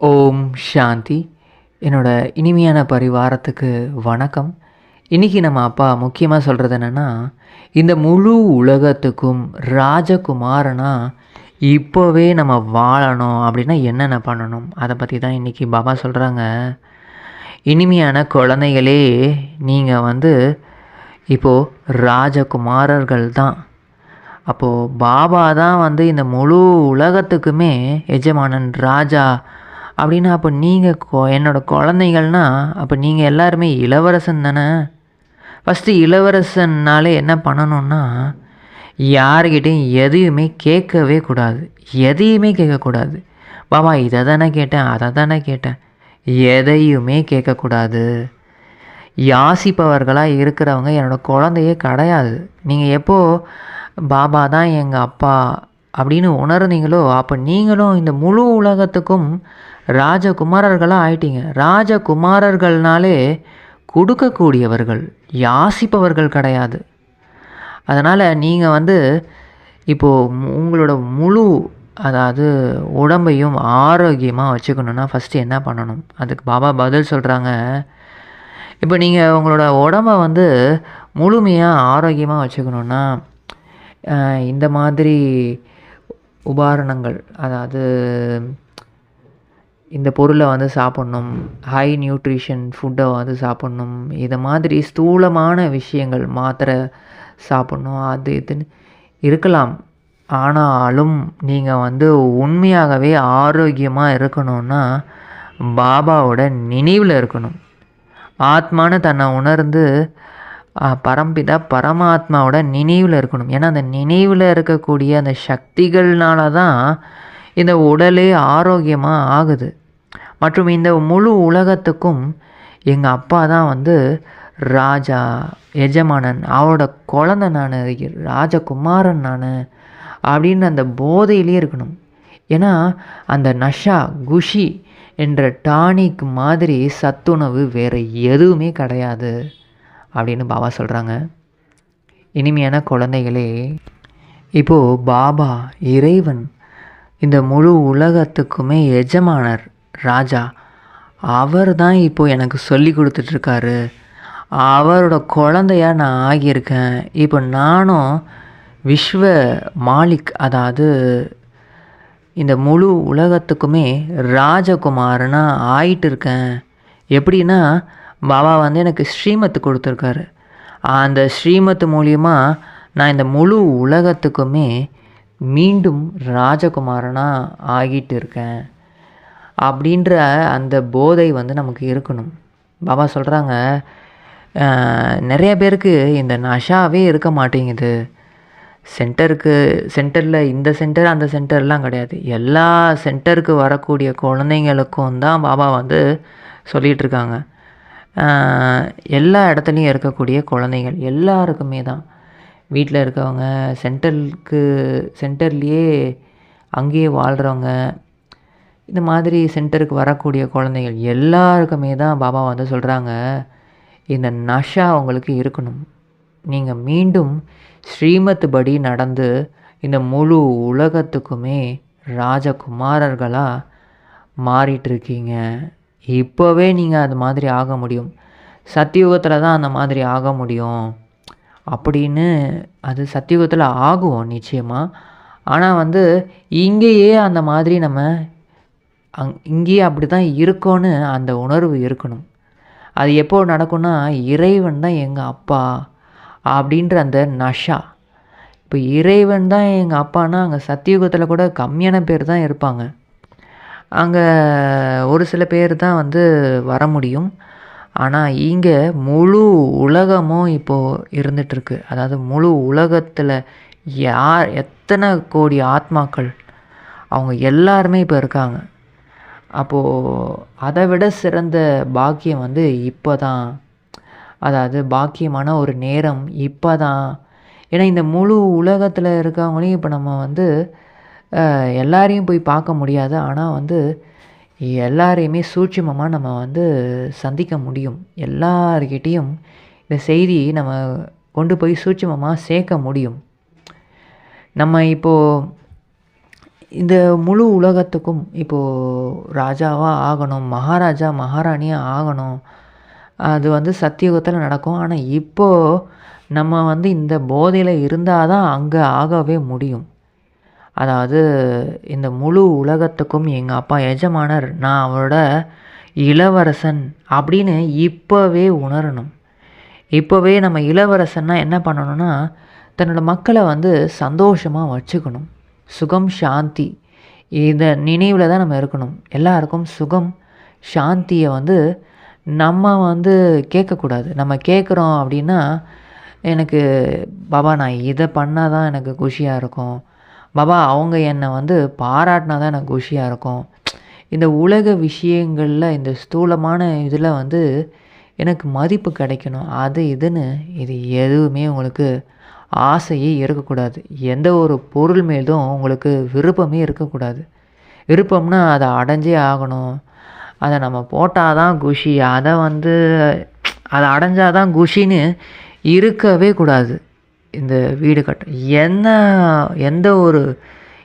ஓம் சாந்தி. என்னோட இனிமையான பரிவாரத்துக்கு வணக்கம். இன்றைக்கி நம்ம அப்பா முக்கியமாக சொல்கிறது என்னென்னா இந்த முழு உலகத்துக்கும் ராஜகுமாரனா இப்போவே நம்ம வாழணும் அப்படின்னா என்னென்ன பண்ணணும்? அதை பற்றி தான் இன்றைக்கி பாபா சொல்கிறாங்க இனிமையான குழந்தைகளே நீங்கள் வந்து இப்போது ராஜகுமாரர்கள் தான். அப்போது பாபா தான் வந்து இந்த முழு உலகத்துக்குமே எஜமானன் ராஜா அப்படின்னா அப்போ நீங்கள் கொ என்னோட குழந்தைகள்னா அப்போ நீங்கள் எல்லாருமே இளவரசன் தானே? ஃபஸ்ட்டு இளவரசன்னாலே என்ன பண்ணணும்னா யாருக்கிட்டையும் எதையுமே கேட்கவே கூடாது. எதையுமே கேட்கக்கூடாது பாபா இதை தானே கேட்டேன் அதை தானே கேட்டேன். எதையுமே கேட்கக்கூடாது யாசிப்பவர்களாக இருக்கிறவங்க என்னோடய குழந்தையே கிடையாது. நீங்கள் எப்போது பாபா தான் எங்கள் அப்பா அப்படின்னு உணர்ந்தீங்களோ அப்போ நீங்களும் இந்த முழு உலகத்துக்கும் ராஜகுமாரர்களாக ஆயிட்டீங்க. ராஜகுமாரர்கள்னாலே கொடுக்கக்கூடியவர்கள் யாசிப்பவர்கள் கிடையாது. அதனால் நீங்கள் வந்து இப்போது உங்களோட முழு அதாவது உடம்பையும் ஆரோக்கியமாக வச்சுக்கணுன்னா ஃபஸ்ட்டு என்ன பண்ணணும்? அதுக்கு பாபா பதில் சொல்கிறாங்க இப்போ நீங்கள் உங்களோட உடம்ப வந்து முழுமையாக ஆரோக்கியமாக வச்சுக்கணுன்னா இந்த மாதிரி உபகரணங்கள் அதாவது இந்த பொருளை வந்து சாப்பிட்ணும். ஹை நியூட்ரிஷன் ஃபுட்டை வந்து சாப்பிட்ணும். இதை மாதிரி ஸ்தூலமான விஷயங்கள் மாத்திரை சாப்பிட்ணும். அது இதுன்னு இருக்கலாம். ஆனாலும் நீங்கள் வந்து உண்மையாகவே ஆரோக்கியமாக இருக்கணும்னா பாபாவோட நினைவில் இருக்கணும். ஆத்மான்னு தன்னை உணர்ந்து பரம்பிதா பரமாத்மாவோட நினைவில் இருக்கணும். ஏன்னா அந்த நினைவில் இருக்கக்கூடிய அந்த சக்திகள்னால தான் இந்த உடலே ஆரோக்கியமாக ஆகுது. மற்றும் இந்த முழு உலகத்துக்கும் எங்கள் அப்பா தான் வந்து ராஜா எஜமானன் அவரோட குழந்தை நான் ராஜகுமாரன் நான் அப்படின்னு அந்த போதையிலே இருக்கணும். ஏன்னா அந்த நஷா குஷி என்ற டானிக் மாதிரி சத்துணவு வேறு எதுவுமே கிடையாது அப்படின்னு பாபா சொல்கிறாங்க இனிமையான குழந்தைகளே இப்போது பாபா இறைவன் இந்த முழு உலகத்துக்குமே எஜமானர் ராஜா. அவர் தான் இப்போது எனக்கு சொல்லி கொடுத்துட்ருக்காரு. அவரோட குழந்தையா நான் ஆகியிருக்கேன். இப்போ நானும் விஸ்வ மாலிக் அதாவது இந்த முழு உலகத்துக்குமே ராஜகுமாரனா ஆயிட்டு இருக்கேன் எப்படின்னா பாபா வந்து எனக்கு ஸ்ரீமத்து கொடுத்துருக்காரு. அந்த ஸ்ரீமத்து மூலியமாக நான் இந்த முழு உலகத்துக்குமே மீண்டும் ராஜகுமாரனாக ஆகிட்டு இருக்கேன் அப்படின்ற அந்த போதை வந்து நமக்கு இருக்கணும். பாபா சொல்கிறாங்க நிறைய பேருக்கு இந்த நஷாவே இருக்க மாட்டேங்குது. சென்டருக்கு சென்டரில் இந்த சென்டர் அந்த சென்டர்லாம் கிடையாது. எல்லா சென்டருக்கு வரக்கூடிய குழந்தைங்களுக்கும் தான் பாபா வந்து சொல்லிகிட்டு இருக்காங்க. எல்லா இடத்துலையும் இருக்கக்கூடிய குழந்தைகள் எல்லாருக்குமே தான். வீட்டில் இருக்கவங்க சென்டருக்கு சென்டர்லேயே அங்கேயே வாழ்கிறவங்க இந்த மாதிரி சென்டருக்கு வரக்கூடிய குழந்தைகள் எல்லாருக்குமே தான் பாபா வந்து சொல்கிறாங்க இந்த நஷா உங்களுக்கு இருக்கணும். நீங்கள் மீண்டும் ஸ்ரீமத் படி நடந்து இந்த முழு உலகத்துக்குமே ராஜகுமாரர்களாக மாறிட்டுருக்கீங்க. இப்போவே நீங்கள் அது மாதிரி ஆக முடியும். சத்தியுகத்தில் தான் அந்த மாதிரி ஆக முடியும். அப்படின்னு அது சத்தியுகத்தில் ஆகும் நிச்சயமாக ஆனால் வந்து இங்கேயே அந்த மாதிரி நம்ம அங் இங்கேயே அப்படி தான் இருக்கோன்னு அந்த உணர்வு இருக்கணும். அது எப்போ நடக்கும்னா இறைவன் தான் எங்கள் அப்பா அப்படின்ற அந்த நஷா. இப்போ இறைவன் தான் எங்கள் அப்பான்னா அங்கே சத்தியுகத்தில் கூட கம்மியான பேர் தான் இருப்பாங்க. அங்கே ஒரு சில பேர் தான் வந்து வர முடியும். ஆனால் இங்கே முழு உலகமும் இப்போது இருந்துகிட்ருக்கு அதாவது முழு உலகத்தில் யார் எத்தனை கோடி ஆத்மாக்கள் அவங்க எல்லாருமே இப்போ இருக்காங்க. அப்போது அதை விட சிறந்த பாக்கியம் வந்து இப்போ தான் அதாவது பாக்கியமான ஒரு நேரம் இப்போ தான் ஏன்னா இந்த முழு உலகத்தில் இருக்கவங்களையும் இப்போ நம்ம வந்து எல்லாரையும் போய் பார்க்க முடியாது. ஆனால் வந்து எல்லாரையுமே சூட்சிமமாக நம்ம வந்து சந்திக்க முடியும். எல்லார்கிட்டேயும் இந்த செய்தி நம்ம கொண்டு போய் சூட்சிமமாக சேர்க்க முடியும். நம்ம இப்போது இந்த முழு உலகத்துக்கும் இப்போது ராஜாவாக ஆகணும் மகாராஜா மகாராணியாக ஆகணும். அது வந்து சத்தியுகத்தில் நடக்கும். ஆனால் இப்போது நம்ம வந்து இந்த போதையில் இருந்தால் தான் அங்கே ஆகவே முடியும். அதாவது இந்த முழு உலகத்துக்கும் எங்கள் அப்பா எஜமானர் நான் அவரோட இளவரசன் அப்படின்னு இப்போவே உணரணும். இப்போவே நம்ம இளவரசன்னா என்ன பண்ணணும்னா தன்னோட மக்களை வந்து சந்தோஷமாக வச்சுக்கணும். சுகம் சாந்தி. இதை நினைவில் தான் நம்ம இருக்கணும். எல்லாருக்கும் சுகம் சாந்தியை வந்து நம்ம வந்து கேட்கக்கூடாது. நம்ம கேட்குறோம் அப்படின்னா எனக்கு பாபா நான் இதை பண்ணால் தான் எனக்கு குஷியாக இருக்கும். பாபா அவங்க என்னை வந்து பாராட்டினா தான் எனக்கு குஷியாக இருக்கும். இந்த உலக விஷயங்களில் இந்த ஸ்தூலமான இதில் வந்து எனக்கு மதிப்பு கிடைக்கணும். அது இதுன்னு இது எதுவுமே உங்களுக்கு ஆசையே இருக்கக்கூடாது. எந்த ஒரு பொருள் மீதும் உங்களுக்கு விருப்பமே இருக்கக்கூடாது. விருப்பம்னா அதை அடைஞ்சே ஆகணும். அதை நம்ம போட்டால் தான் குஷி. அதை வந்து அதை அடைஞ்சால் தான் குஷின்னு இருக்கவே கூடாது. இந்த வீடு கட்ட என்ன எந்த ஒரு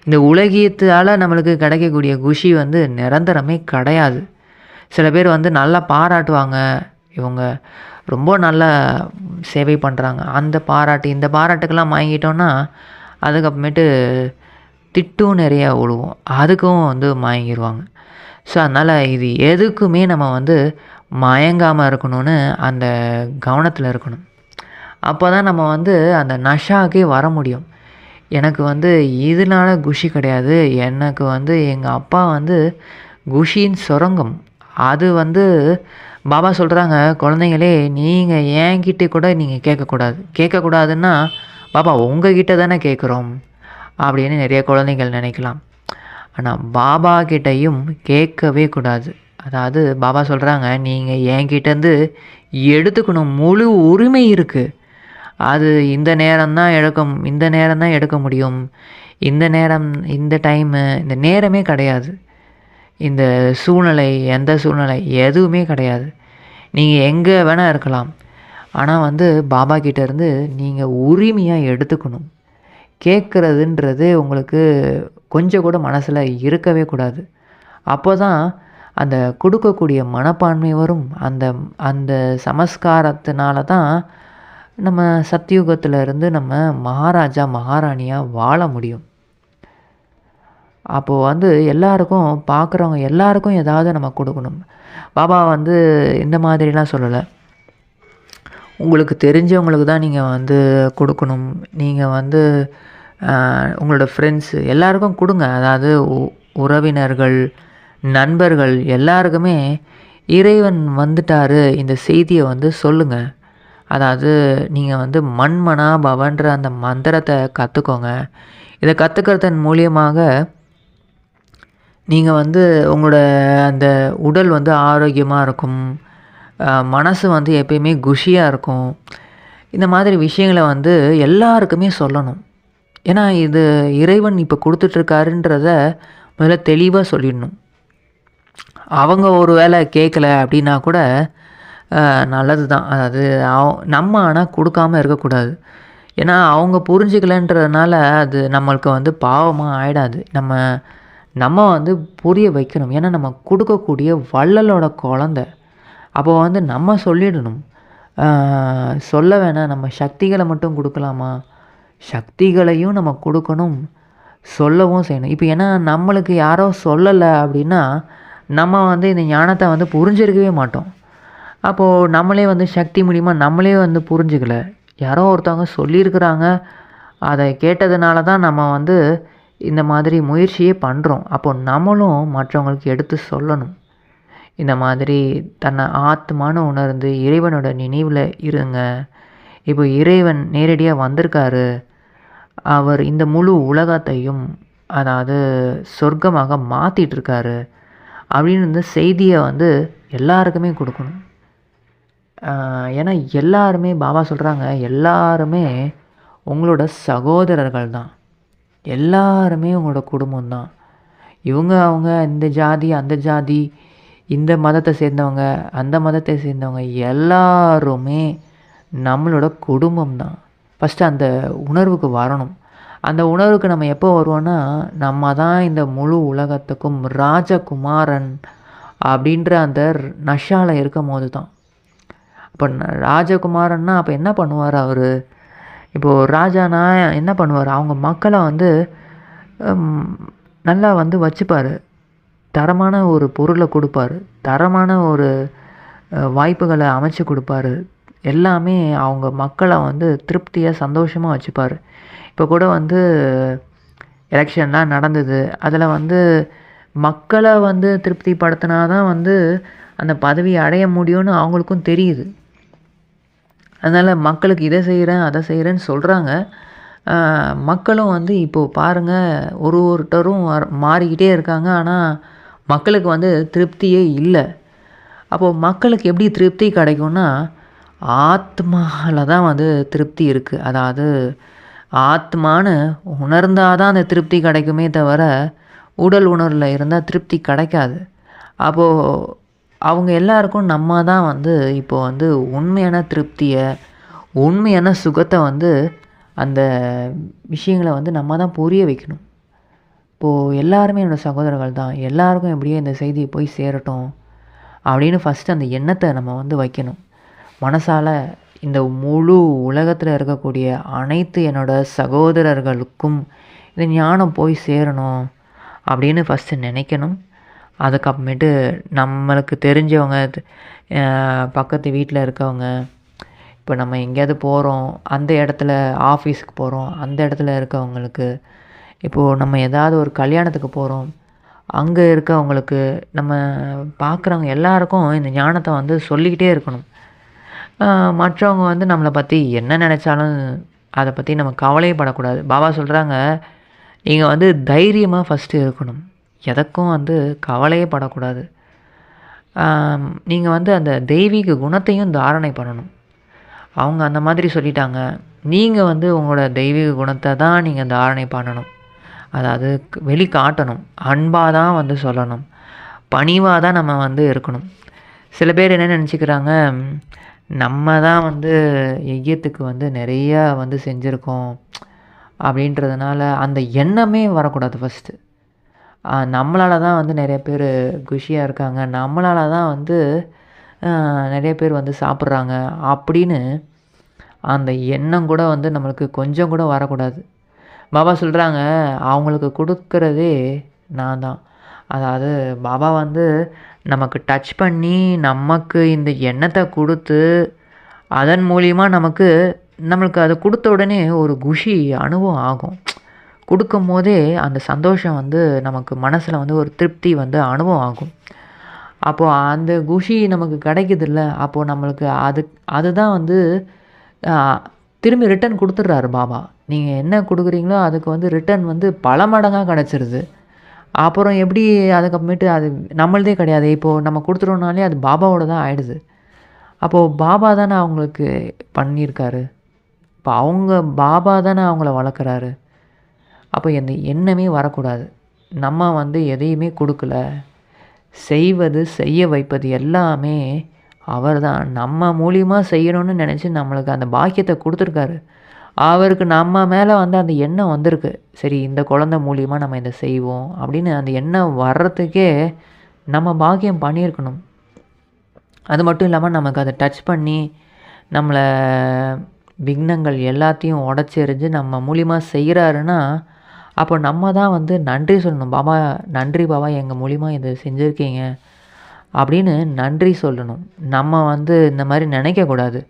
இந்த உலகியத்தால் நம்மளுக்கு கிடைக்கக்கூடிய குஷி வந்து நிரந்தரமே கிடையாது. சில பேர் வந்து நல்லா பாராட்டுவாங்க. இவங்க ரொம்ப நல்லா சேவை பண்ணுறாங்க அந்த பாராட்டு இந்த பாராட்டுக்கெல்லாம் வாங்கிட்டோன்னா அதுக்கப்புறமேட்டு திட்டும் நிறையா விழுவோம் அதுக்கும் வந்து மயங்கிடுவாங்க ஸோ அதனால் இது எதுக்குமே நம்ம வந்து மயங்காமல் இருக்கணும்னு அந்த கவனத்தில் இருக்கணும். அப்போ தான் நம்ம வந்து அந்த நஷாக்கே வர முடியும். எனக்கு வந்து இதனால குஷி கிடையாது. எனக்கு வந்து எங்கள் அப்பா வந்து குஷியின் சுரங்கம். அது வந்து பாபா சொல்கிறாங்க குழந்தைங்களே நீங்கள் என்கிட்ட கூட நீங்கள் கேட்கக்கூடாது. கேட்கக்கூடாதுன்னா பாபா உங்ககிட்ட தானே கேட்குறோம். அப்படின்னு நிறைய குழந்தைகள் நினைக்கலாம். ஆனால் பாபா கிட்டேயும் கேட்கவே கூடாது. அதாவது பாபா சொல்கிறாங்க நீங்கள் என்கிட்டேருந்து எடுத்துக்கணும். முழு உரிமை இருக்குது அது இந்த நேரம் தான் எடுக்க இந்த நேரம் தான் எடுக்க முடியும். இந்த நேரம் இந்த டைமு இந்த நேரமே கிடையாது. இந்த சூழ்நிலை எந்த சூழ்நிலை எதுவுமே கிடையாது. நீங்கள் எங்கே வேணால் இருக்கலாம். ஆனால் வந்து பாபா கிட்டேருந்து நீங்கள் உரிமையாக எடுத்துக்கணும். கேட்குறதுன்றது உங்களுக்கு கொஞ்சம் கூட மனசில் இருக்கவே கூடாது. அப்போ தான் அந்த கொடுக்கக்கூடிய மனப்பான்மை வரும். அந்த அந்த சமஸ்காரத்தினால தான் நம்ம சத்தியுகத்தில் இருந்து நம்ம மகாராஜா மகாராணியாக வாழ முடியும். அப்போது வந்து எல்லாருக்கும் பார்க்குறவங்க எல்லாருக்கும் ஏதாவது நம்ம கொடுக்கணும். பாபா வந்து இந்த மாதிரிலாம் சொல்லலை. உங்களுக்கு தெரிஞ்சவங்களுக்கு தான் நீங்கள் வந்து கொடுக்கணும். நீங்கள் வந்து உங்களோட ஃப்ரெண்ட்ஸு எல்லாருக்கும் கொடுங்க. அதாவது உறவினர்கள் நண்பர்கள் எல்லாருக்குமே இறைவன் வந்துட்டார். இந்த செய்தியை வந்து சொல்லுங்கள் அதாவது நீங்கள் வந்து மண்மனா பவன்ற அந்த மந்திரத்தை கற்றுக்கோங்க இதை கற்றுக்கிறதன் மூலியமாக நீங்கள் வந்து உங்களோட அந்த உடல் வந்து ஆரோக்கியமாக இருக்கும். மனசு வந்து எப்பயுமே குஷியாக இருக்கும். இந்த மாதிரி விஷயங்களை வந்து எல்லாருக்குமே சொல்லணும். ஏன்னா இது இறைவன் இப்போ கொடுத்துட்ருக்காருன்றத முதல்ல தெளிவாக சொல்லிடணும். அவங்க ஒரு வேளை கேட்கல அப்படின்னா கூட நல்லது தான் அதாவது நம்ம ஆனால் கொடுக்காம இருக்கக்கூடாது. ஏன்னா அவங்க புரிஞ்சுக்கலன்றதுனால அது நம்மளுக்கு வந்து பாவமாக ஆகிடாது நம்ம நம்ம வந்து புரிய வைக்கணும். ஏன்னா நம்ம கொடுக்கக்கூடிய வள்ளலோட குழந்த. அப்போ வந்து நம்ம சொல்லிடணும். சொல்ல வேணாம். நம்ம சக்திகளை மட்டும் கொடுக்கலாமா? சக்திகளையும் நம்ம கொடுக்கணும். சொல்லவும் செய்யணும். இப்போ ஏன்னா நம்மளுக்கு யாரோ சொல்லலை அப்படின்னா நம்ம வந்து இந்த ஞானத்தை வந்து புரிஞ்சிருக்கவே மாட்டோம். அப்போது நம்மளே வந்து சக்தி மூலிமா நம்மளே வந்து புரிஞ்சுக்கல. யாரோ ஒருத்தவங்க சொல்லியிருக்கிறாங்க. அதை கேட்டதுனால தான் நம்ம வந்து இந்த மாதிரி முயற்சியே பண்ணுறோம் அப்போ நம்மளும் மற்றவங்களுக்கு எடுத்து சொல்லணும். இந்த மாதிரி தன்னை ஆத்மான உணர்ந்து இறைவனோட நினைவில் இருங்க. இப்போ இறைவன் நேரடியாக வந்திருக்காரு. அவர் இந்த முழு உலகத்தையும் அதாவது சொர்க்கமாக மாற்றிட்டுருக்காரு அப்படின்னு வந்து செய்தியை வந்து எல்லாருக்குமே கொடுக்கணும். ஏன்னா எல்லாருமே பாபா சொல்கிறாங்க எல்லாருமே உங்களோட சகோதரர்கள் தான் எல்லாருமே உங்களோட குடும்பம் தான் இவங்க அவங்க இந்த ஜாதி அந்த ஜாதி இந்த மதத்தை சேர்ந்தவங்க அந்த மதத்தை சேர்ந்தவங்க எல்லாருமே நம்மளோட குடும்பம் தான் ஃபஸ்ட்டு அந்த உணர்வுக்கு வரணும். அந்த உணர்வுக்கு நம்ம எப்போ வருவோன்னா நம்ம தான் இந்த முழு உலகத்துக்கும் ராஜகுமாரன் அப்படின்ற அந்த நஷாவில் இருக்கும் போது தான் இப்போ ராஜகுமாரன்னா அப்போ என்ன பண்ணுவார் அவர்? இப்போது ராஜானா என்ன பண்ணுவார்? அவங்க மக்களை வந்து நல்லா வந்து வச்சுப்பார். தரமான ஒரு பொருளை கொடுப்பாரு. தரமான ஒரு வாய்ப்புகளை அமைச்சு கொடுப்பாரு. எல்லாமே அவங்க மக்களை வந்து திருப்தியாக சந்தோஷமாக வச்சுப்பார். இப்போ கூட வந்து எலெக்ஷன்லாம் நடந்தது. அதில் வந்து மக்களை வந்து திருப்திப்படுத்தினா தான் வந்து அந்த பதவியை அடைய முடியும்னு அவங்களுக்கும் தெரியுது. அதனால் மக்களுக்கு இதை செய்கிறேன் அதை செய்கிறேன்னு சொல்கிறாங்க மக்களும் வந்து இப்போது பாருங்கள் ஒரு ஒருத்தரும் மாறிக்கிட்டே இருக்காங்க. ஆனால் மக்களுக்கு வந்து திருப்தியே இல்லை. அப்போது மக்களுக்கு எப்படி திருப்தி கிடைக்கும்னா ஆத்மாவில் தான் வந்து திருப்தி இருக்குது அதாவது ஆத்மான்னு உணர்ந்தால் தான் அந்த திருப்தி கிடைக்குமே தவிர உடல் உணர்வில் இருந்தால் திருப்தி கிடைக்காது. அப்போது அவங்க எல்லாருக்கும் நம்ம தான் வந்து இப்போ வந்து உண்மையான திருப்தியை உண்மையான சுகத்தை வந்து அந்த விஷயங்களை வந்து நம்ம தான் புரிய வைக்கணும். இப்போது எல்லாருமே என்னோடய சகோதரர்கள் தான் எல்லாருக்கும் எப்படியோ இந்த செய்தி போய் சேரட்டும் அப்படின்னு ஃபஸ்ட்டு அந்த எண்ணத்தை நம்ம வந்து வைக்கணும். மனசால் இந்த முழு உலகத்தில் இருக்கக்கூடிய அனைத்து என்னோட சகோதரர்களுக்கும் இந்த ஞானம் போய் சேரணும் அப்படின்னு ஃபஸ்ட்டு நினைக்கணும். அதுக்கப்புறமேட்டு நம்மளுக்கு தெரிஞ்சவங்க பக்கத்து வீட்டில் இருக்கவங்க இப்போ நம்ம எங்கேயாவது போகிறோம் அந்த இடத்துல ஆஃபீஸுக்கு போகிறோம் அந்த இடத்துல இருக்கவங்களுக்கு இப்போது நம்ம ஏதாவது ஒரு கல்யாணத்துக்கு போகிறோம் அங்கே இருக்கவங்களுக்கு நம்ம பார்க்குறவங்க எல்லாருக்கும் இந்த ஞானத்தை வந்து சொல்லிக்கிட்டே இருக்கணும். மற்றவங்க வந்து நம்மளை பற்றி என்ன நினச்சாலும் அதை பற்றி நம்ம கவலையே படக்கூடாது பாபா சொல்கிறாங்க நீங்கள் வந்து தைரியமாக ஃபஸ்ட்டு இருக்கணும். எதற்கும் வந்து கவலையே படக்கூடாது. நீங்கள் வந்து அந்த தெய்வீக குணத்தையும் தாரணை பண்ணணும். அவங்க அந்த மாதிரி சொல்லிட்டாங்க. நீங்கள் வந்து உங்களோட தெய்வீக குணத்தை தான் நீங்கள் தாரணை பண்ணணும். அதாவது வெளி காட்டணும் அன்பாக தான் வந்து சொல்லணும். பணிவாக தான் நம்ம வந்து இருக்கணும். சில பேர் என்ன நினச்சிக்கிறாங்க? நம்ம தான் வந்து எய்யத்துக்கு வந்து நிறையா வந்து செஞ்சுருக்கோம். அப்படின்றதுனால அந்த எண்ணமே வரக்கூடாது ஃபஸ்ட்டு நம்மளால தான் வந்து நிறைய பேர் குஷியாக இருக்காங்க. நம்மளால தான் வந்து நிறைய பேர் வந்து சாப்பிட்றாங்க அப்படின்னு அந்த எண்ணம் கூட வந்து நம்மளுக்கு கொஞ்சம் கூட வரக்கூடாது. பாபா சொல்கிறாங்க அவங்களுக்கு கொடுக்குறதே நான் தான். அதாவது பாபா வந்து நமக்கு டச் பண்ணி நமக்கு இந்த எண்ணத்தை கொடுத்து அதன் மூலியமாக நமக்கு நம்மளுக்கு அதை கொடுத்த உடனே ஒரு குஷி அனுபவம் ஆகும். கொடுக்கும் போதே அந்த சந்தோஷம் வந்து நமக்கு மனசில் வந்து ஒரு திருப்தி வந்து அனுபவம் ஆகும். அப்போது அந்த குஷி நமக்கு கிடைக்குதுல்ல அப்போது நம்மளுக்கு அது அதுதான் வந்து திரும்பி ரிட்டர்ன் கொடுத்துட்றாரு பாபா. நீங்கள் என்ன கொடுக்குறீங்களோ அதுக்கு வந்து ரிட்டர்ன் வந்து பல மடங்காக கிடச்சிருது. அப்புறம் எப்படி அதுக்கப்புறமேட்டு அது நம்மளதே கிடையாது. இப்போது நம்ம கொடுத்துட்டோம்னாலே அது பாபாவோட தான் ஆயிடுது. அப்போது பாபா தானே அவங்களுக்கு பண்ணியிருக்காரு. இப்போ அவங்க பாபா தானே அவங்கள வளர்க்குறாரு. அப்போ இந்த எண்ணமே வரக்கூடாது. நம்ம வந்து எதையுமே கொடுக்கல. செய்வது செய்ய வைப்பது எல்லாமே அவர் தான் நம்ம மூலியமாக செய்யணும்னு நினச்சி நம்மளுக்கு அந்த பாக்கியத்தை கொடுத்துருக்காரு. அவருக்கு நம்ம மேலே வந்து அந்த எண்ணம் வந்திருக்கு. சரி இந்த குழந்தை மூலியமாக நம்ம இதை செய்வோம் அப்படின்னு அந்த எண்ணம் வர்றதுக்கே நம்ம பாக்கியம் பண்ணியிருக்கணும். அது மட்டும் இல்லாமல் நமக்கு அதை டச் பண்ணி நம்மளை விக்னங்கள் எல்லாத்தையும் உடச்செறிஞ்சு நம்ம மூலியமாக செய்கிறாருன்னா அப்போ நம்ம தான் வந்து நன்றி சொல்லணும். பாபா நன்றி பாபா எங்கள் மூலிமா இதை செஞ்சுருக்கீங்க அப்படின்னு நன்றி சொல்லணும். நம்ம வந்து இந்த மாதிரி நினைக்கக்கூடாது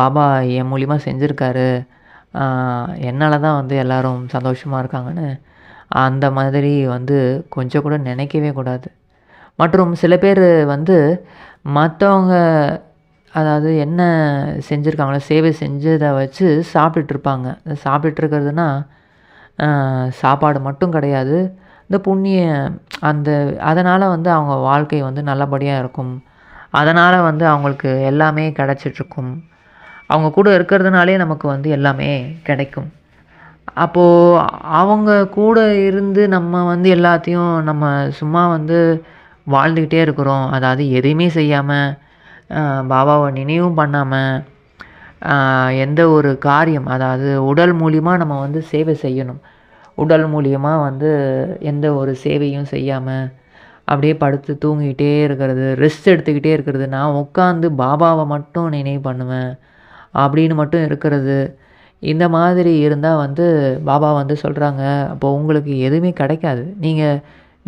பாபா என் மூலிமா செஞ்சுருக்காரு. என்னால் தான் வந்து எல்லோரும் சந்தோஷமாக இருக்காங்கன்னு அந்த மாதிரி வந்து கொஞ்சம் கூட நினைக்கவே கூடாது. மற்றும் சில பேர் வந்து மற்றவங்க அதாவது என்ன செஞ்சுருக்காங்களோ சேவை செஞ்சதை வச்சு சாப்பிட்டுட்டு இருப்பாங்க. சாப்பிட்டுட்டு இருக்கிறதுனா சாப்பாடு மட்டும் கிடையாது. இந்த புண்ணிய அந்த அதனால் வந்து அவங்க வாழ்க்கை வந்து நல்லபடியாக இருக்கும். அதனால் வந்து அவங்களுக்கு எல்லாமே கிடச்சிட்ருக்கும். அவங்க கூட இருக்கிறதுனாலே நமக்கு வந்து எல்லாமே கிடைக்கும். அப்போது அவங்க கூட இருந்து நம்ம வந்து எல்லாத்தையும் நம்ம சும்மா வந்து வாழ்ந்துக்கிட்டே இருக்கிறோம். அதாவது எதையுமே செய்யாமல் பாபாவை நினைவும் பண்ணாமல் எந்த ஒரு காரியம் அதாவது உடல் மூலிமா நம்ம வந்து சேவை செய்யணும். உடல் மூலியமாக வந்து எந்த ஒரு சேவையும் செய்யாமல் அப்படியே படுத்து தூங்கிக்கிட்டே இருக்கிறது ரெஸ்ட் எடுத்துக்கிட்டே இருக்கிறது. நான் உட்காந்து பாபாவை மட்டும் நினைவு பண்ணுவேன் அப்படின்னு மட்டும் இருக்கிறது. இந்த மாதிரி இருந்தால் வந்து பாபா வந்து சொல்கிறாங்க அப்போ உங்களுக்கு எதுவுமே கிடைக்காது. நீங்கள்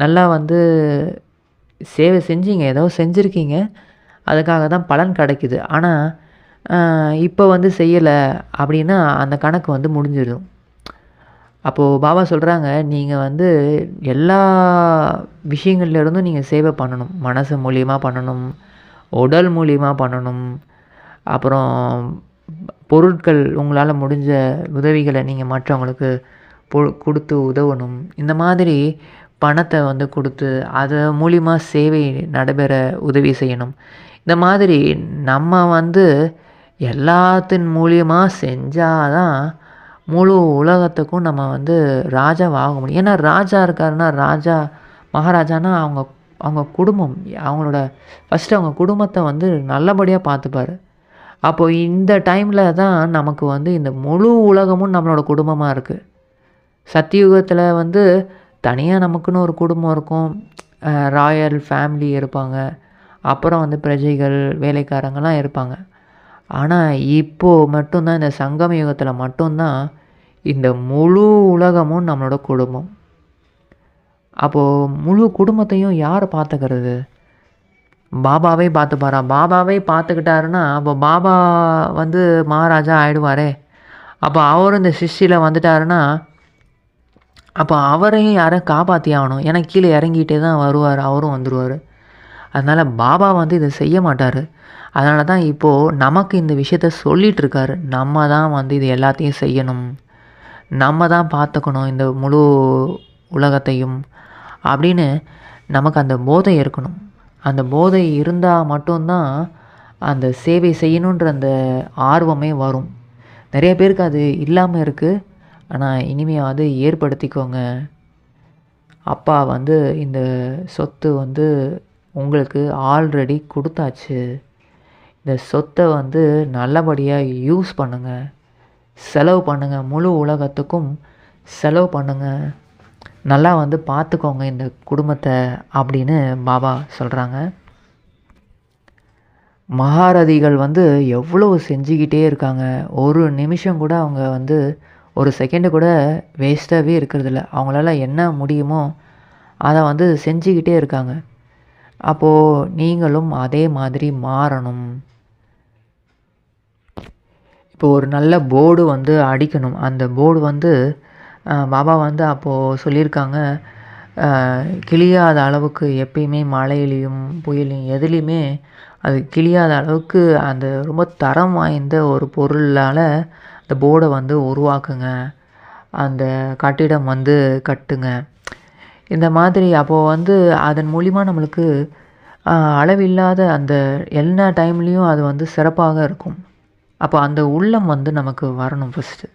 நல்லா வந்து சேவை செஞ்சீங்க ஏதோ செஞ்சுருக்கீங்க. அதுக்காக தான் பலன் கிடைக்குது. ஆனால் இப்போ வந்து செய்யலை அப்படின்னா அந்த கணக்கு வந்து முடிஞ்சிடும். அப்போது பாபா சொல்கிறாங்க நீங்கள் வந்து எல்லா விஷயங்கள்லேருந்தும் நீங்கள் சேவை பண்ணணும். மனசு மூலியமாக பண்ணணும் உடல் மூலியமாக பண்ணணும். அப்புறம் பொருட்கள் உங்களால் முடிஞ்ச உதவிகளை நீங்கள் மற்றவங்களுக்கு பொ கொடுத்து உதவணும். இந்த மாதிரி பணத்தை வந்து கொடுத்து அது மூலிமா சேவை நடைபெற உதவி செய்யணும். இந்த மாதிரி நம்ம வந்து எல்லாத்தின் மூலியமாக செஞ்சால் தான் முழு உலகத்துக்கும் நம்ம வந்து ராஜாவாக முடியும். ஏன்னா ராஜா இருக்காருன்னா ராஜா மகாராஜானா அவங்க அவங்க குடும்பம் அவங்களோட ஃபஸ்ட்டு அவங்க குடும்பத்தை வந்து நல்லபடியாக பார்த்துப்பாரு. அப்போது இந்த டைமில் தான் நமக்கு வந்து இந்த முழு உலகமும் நம்மளோட குடும்பமாக இருக்குது சத்தியுகத்தில் வந்து தனியாக நமக்குன்னு ஒரு குடும்பம் இருக்கும். ராயல் ஃபேமிலி இருப்பாங்க. அப்புறம் வந்து பிரஜைகள் வேலைக்காரங்கெல்லாம் இருப்பாங்க. ஆனால் இப்போது மட்டும்தான் இந்த சங்கம யுகத்தில் மட்டும்தான் இந்த முழு உலகமும் நம்மளோட குடும்பம். அப்போது முழு குடும்பத்தையும் யார் பார்த்துக்கிறது பாபாவே பார்த்துப்பாரா பாபாவே பார்த்துக்கிட்டாருன்னா அப்போ பாபா வந்து மகாராஜா ஆயிடுவாரே. அப்போ அவரும் இந்த சிஷ்டியில் வந்துட்டாருன்னா அப்போ அவரையும் யாரும் காப்பாற்றி ஆகணும். ஏன்னா கீழே இறங்கிட்டே தான் வருவார் அவரும் வந்துடுவார் அதனால் பாபா வந்து இதை செய்ய மாட்டார். அதனால தான் இப்போது நமக்கு இந்த விஷயத்த சொல்லிகிட்டு இருக்காரு நம்ம தான் வந்து இது எல்லாத்தையும் செய்யணும். நம்ம தான் பார்த்துக்கணும் இந்த முழு உலகத்தையும் அப்படின்னு நமக்கு அந்த போதை இருக்கணும். அந்த போதை இருந்தால் மட்டும்தான் அந்த சேவை செய்யணுன்ற அந்த ஆர்வமே வரும். நிறைய பேருக்கு அது இல்லாமல் இருக்குது ஆனால் இனிமையாவது ஏற்படுத்திக்கோங்க. அப்பா வந்து இந்த சொத்து வந்து உங்களுக்கு ஆல்ரெடி கொடுத்தாச்சு. இந்த சொத்தை வந்து நல்லபடியாக யூஸ் பண்ணுங்கள் செலவு பண்ணுங்கள் முழு உலகத்துக்கும் செலவு பண்ணுங்கள் நல்லா வந்து பார்த்துக்கோங்க இந்த குடும்பத்தை அப்படின்னு பாபா சொல்கிறாங்க மகாரதிகள் வந்து எவ்வளோ செஞ்சுக்கிட்டே இருக்காங்க. ஒரு நிமிஷம் கூட அவங்க வந்து ஒரு செகண்டு கூட வேஸ்ட்டாகவே இருக்கிறதில்ல. அவங்களால என்ன முடியுமோ அதை வந்து செஞ்சுக்கிட்டே இருக்காங்க. அப்போது நீங்களும் அதே மாதிரி மாறணும். இப்போ ஒரு நல்ல போர்டு வந்து அடிக்கணும். அந்த போர்டு வந்து பாபா வந்து அப்போது சொல்லியிருக்காங்க கிழியாத அளவுக்கு எப்பயுமே மழையிலையும் புயலையும் எதுலேயுமே அது கிழியாத அளவுக்கு அந்த ரொம்ப தரம் வாய்ந்த ஒரு பொருளால் அந்த போர்டை வந்து உருவாக்குங்க. அந்த கட்டிடம் வந்து கட்டுங்க. இந்த மாதிரி அப்போது வந்து அதன் மூலிமா நம்மளுக்கு அளவில்லாத அந்த எல்லா டைம்லேயும் அது வந்து சிறப்பாக இருக்கும். அப்போ அந்த உள்ளம் வந்து நமக்கு வரணும் ஃபஸ்ட்டு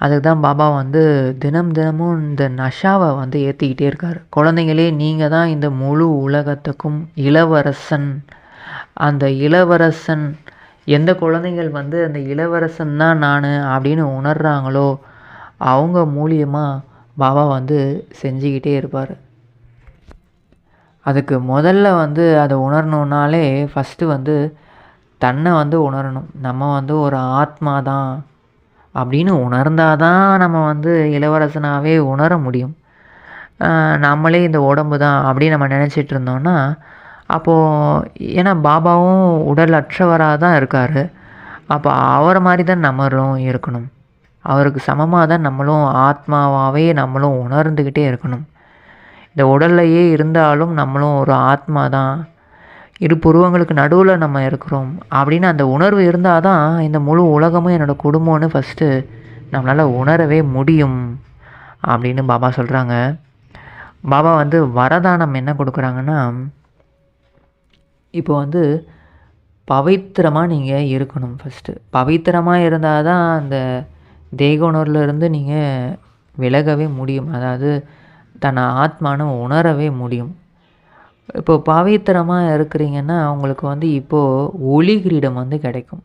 அதுக்கு தான் பாபா வந்து தினம் தினமும் இந்த நஷாவை வந்து ஏற்றிக்கிட்டே இருக்கார். குழந்தைங்களே நீங்கள் தான் இந்த முழு உலகத்துக்கும் இளவரசன். அந்த இளவரசன் எந்த குழந்தைகள் வந்து அந்த இளவரசன் தான் நான் அப்படின்னு உணர்கிறாங்களோ அவங்க மூலியமாக பாபா வந்து செஞ்சுக்கிட்டே இருப்பார். அதுக்கு முதல்ல வந்து அதை உணரணுன்னாலே ஃபஸ்ட்டு வந்து தன்னை வந்து உணரணும். நம்ம வந்து ஒரு ஆத்மா தான் அப்படின்னு உணர்ந்தால் தான் நம்ம வந்து இளவரசனாகவே உணர முடியும். நம்மளே இந்த உடம்பு தான் அப்படின்னு நம்ம நினச்சிட்டு இருந்தோம்னா அப்போது ஏன்னா பாபாவும் உடல் அற்றவராக தான் இருக்கார். அப்போ அவரை மாதிரி தான் நம்மளும் இருக்கணும். அவருக்கு சமமாக தான் நம்மளும் ஆத்மாவாகவே நம்மளும் உணர்ந்துக்கிட்டே இருக்கணும். இந்த உடல்லையே இருந்தாலும் நம்மளும் ஒரு ஆத்மா தான் இரு புருவங்களுக்கு நடுவில் நம்ம இருக்கிறோம் அப்படின்னு அந்த உணர்வு இருந்தால் தான் இந்த முழு உலகமும் என்னோடய குடும்பம்னு ஃபஸ்ட்டு நம்மளால் உணரவே முடியும் அப்படின்னு பாபா சொல்கிறாங்க பாபா வந்து வரதானம் என்ன கொடுக்குறாங்கன்னா இப்போ வந்து பவித்திரமாக நீங்கள் இருக்கணும் ஃபஸ்ட்டு பவித்திரமாக இருந்தால் தான் அந்த தேக உணர்வுலேருந்து நீங்கள் விலகவே முடியும். அதாவது தன் ஆத்மானு உணரவே முடியும். இப்போது பவித்திரமாக இருக்கிறீங்கன்னா உங்களுக்கு வந்து இப்போது ஒளி கிரீடம் வந்து கிடைக்கும்.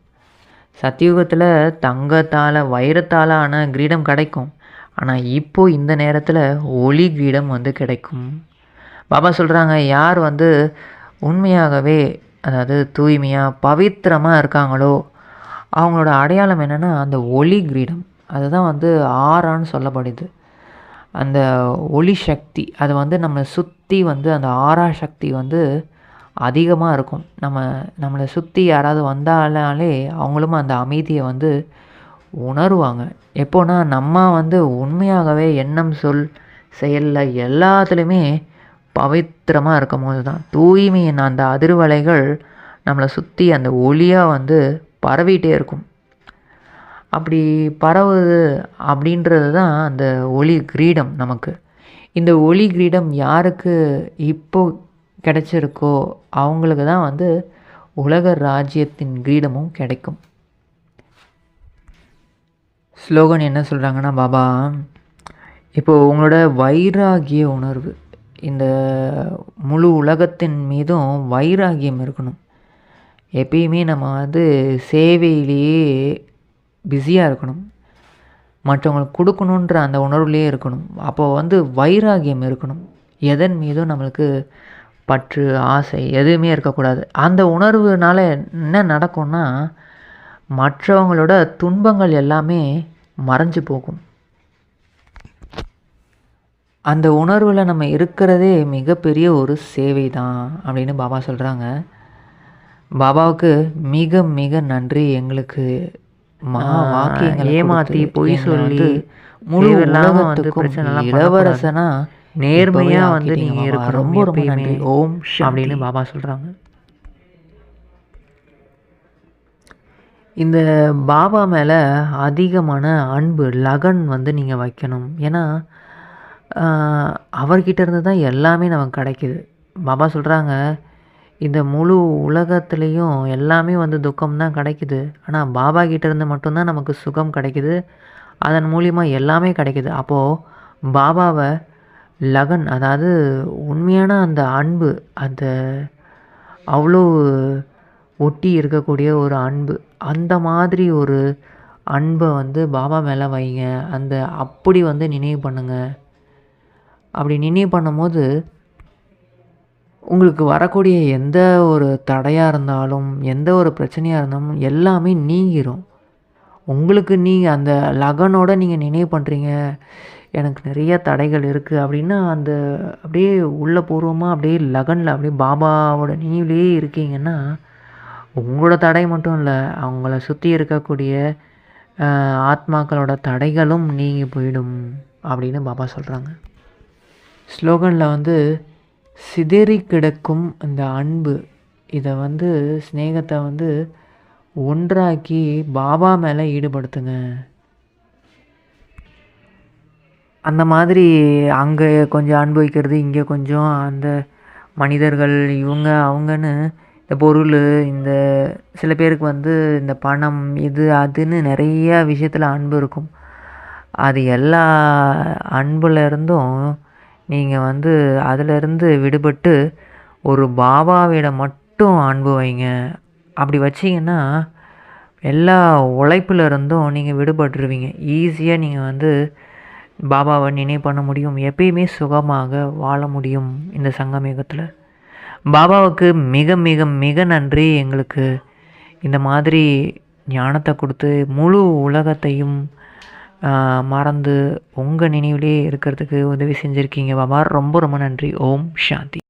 சத்தியுகத்தில் தங்கத்தால் வைரத்தால் ஆன கிரீடம் கிடைக்கும். ஆனால் இப்போ இந்த நேரத்தில் ஒளி கிரீடம் வந்து கிடைக்கும். பாபா சொல்கிறாங்க யார் வந்து உண்மையாகவே அதாவது தூய்மையாக பவித்திரமாக இருக்காங்களோ அவங்களோட அடையாளம் என்னென்னா அந்த ஒளி கிரீடம். அதுதான் வந்து ஆறான்னு சொல்லப்படுது. அந்த ஒளி சக்தி அது வந்து நம்ம சுற்றி வந்து அந்த ஆறா சக்தி வந்து அதிகமாக இருக்கும். நம்ம நம்மளை சுற்றி யாராவது வந்தாலே அவங்களும் அந்த அமைதியை வந்து உணருவாங்க. எப்போனா நம்ம வந்து உண்மையாகவே எண்ணம் சொல் செயலில் எல்லாத்துலேயுமே பவித்திரமாக இருக்கும் போது தான் தூய்மையின் அந்த அதிர்வலைகள் நம்மளை சுற்றி அந்த ஒளியாக வந்து பரவிட்டே இருக்கும். அப்படி பரவுது அப்படின்றது தான் அந்த ஒளி கிரீடம் நமக்கு. இந்த ஒளி கிரீடம் யாருக்கு இப்போ கிடைச்சிருக்கோ அவங்களுக்கு தான் வந்து உலக ராஜ்யத்தின் கிரீடமும் கிடைக்கும். ஸ்லோகன் என்ன சொல்கிறாங்கன்னா பாபா இப்போது உங்களோட வைராகிய உணர்வு இந்த முழு உலகத்தின் மீதும் வைராகியம் இருக்கணும். எப்பயுமே நம்ம வந்து சேவையிலேயே பிஸியாக இருக்கணும். மற்றவங்களுக்கு கொடுக்கணுன்ற அந்த உணர்வுலேயே இருக்கணும். அப்போது வந்து வைராகியம் இருக்கணும். எதன் மீதும் நம்மளுக்கு பற்று ஆசை எதுவுமே இருக்கக்கூடாது. அந்த உணர்வுனால என்ன நடக்கும்னா மற்றவங்களோட துன்பங்கள் எல்லாமே மறைஞ்சு போகும். அந்த உணர்வில் நம்ம இருக்கிறதே மிகப்பெரிய ஒரு சேவை தான் அப்படின்னு பாபா சொல்கிறாங்க பாபாவுக்கு மிக மிக நன்றி எங்களுக்கு ஏமாற்றி பொய் சொல்லி முழு உலகத்துக்கும் இளவரசனா நேர்மையாக வந்து நீங்கள் இருக்க ரொம்ப ரொம்ப நன்றி. ஓம் அப்படின்னு பாபா சொல்கிறாங்க இந்த பாபா மேலே அதிகமான அன்பு லகன் வந்து நீங்கள் வைக்கணும். ஏன்னா அவர்கிட்ட இருந்து தான் எல்லாமே நமக்கு கிடைக்கிது. பாபா சொல்கிறாங்க இந்த முழு உலகத்துலேயும் எல்லாமே வந்து துக்கம் தான் கிடைக்குது. ஆனால் பாபா கிட்டேருந்து மட்டும்தான் நமக்கு சுகம் கிடைக்குது. அதன் மூலிமா எல்லாமே கிடைக்குது. அப்போது பாபாவை லகன் அதாவது உண்மையான அந்த அன்பு அந்த அவ்வளோ ஒட்டி இருக்கக்கூடிய ஒரு அன்பு அந்த மாதிரி ஒரு அன்பை வந்து பாபா மேலே வைங்க. அந்த அப்படி வந்து நினைவு பண்ணுங்கள் அப்படி நினைவு பண்ணும்போது உங்களுக்கு வரக்கூடிய எந்த ஒரு தடையாக இருந்தாலும் எந்த ஒரு பிரச்சனையாக இருந்தாலும் எல்லாமே நீங்கிரும். உங்களுக்கு நீங்கள் அந்த லகனோட நீங்கள் நினைவு பண்ணுறீங்க எனக்கு நிறைய தடைகள் இருக்குது அப்படின்னா அந்த அப்படியே உள்ள பூர்வமாக அப்படியே லகனில் அப்படியே பாபாவோட நினைவுலேயே இருக்கீங்கன்னா உங்களோட தடை மட்டும் இல்லை அவங்கள சுற்றி இருக்கக்கூடிய ஆத்மாக்களோட தடைகளும் நீங்கி போயிடும் அப்படின்னு பாபா சொல்கிறாங்க ஸ்லோகனில் வந்து சிதறி கிடக்கும் அந்த அன்பு. இதை வந்து ஸ்நேகத்தை வந்து ஒன்றாக்கி பாபா மேலே ஈடுபடுத்துங்க. அந்த மாதிரி அங்கே கொஞ்சம் அனுபவிக்கிறது இங்கே கொஞ்சம் அந்த மனிதர்கள் இவங்க அவங்கன்னு இந்த பொருள் இந்த சில பேருக்கு வந்து இந்த பணம் இது அதுன்னு நிறைய விஷயத்தில் அன்பு இருக்கும். அது எல்லா அன்புலேருந்தும் நீங்கள் வந்து அதிலிருந்து விடுபட்டு ஒரு பாபாவிட மட்டும் அன்பு வைங்க. அப்படி வச்சிங்கன்னா எல்லா உழைப்பிலிருந்தும் நீங்கள் விடுபட்டுருவீங்க. ஈஸியாக நீங்கள் வந்து பாபாவை நினைவு பண்ண முடியும். எப்பயுமே சுகமாக வாழ முடியும் இந்த சங்கமேகத்தில் பாபாவுக்கு மிக மிக மிக நன்றி. எங்களுக்கு இந்த மாதிரி ஞானத்தை கொடுத்து முழு உலகத்தையும் மறந்து உங்கள் நினைவிலே இருக்கிறதுக்கு உதவி செஞ்சுருக்கீங்க. பாபா ரொம்ப ரொம்ப நன்றி. ஓம் சாந்தி.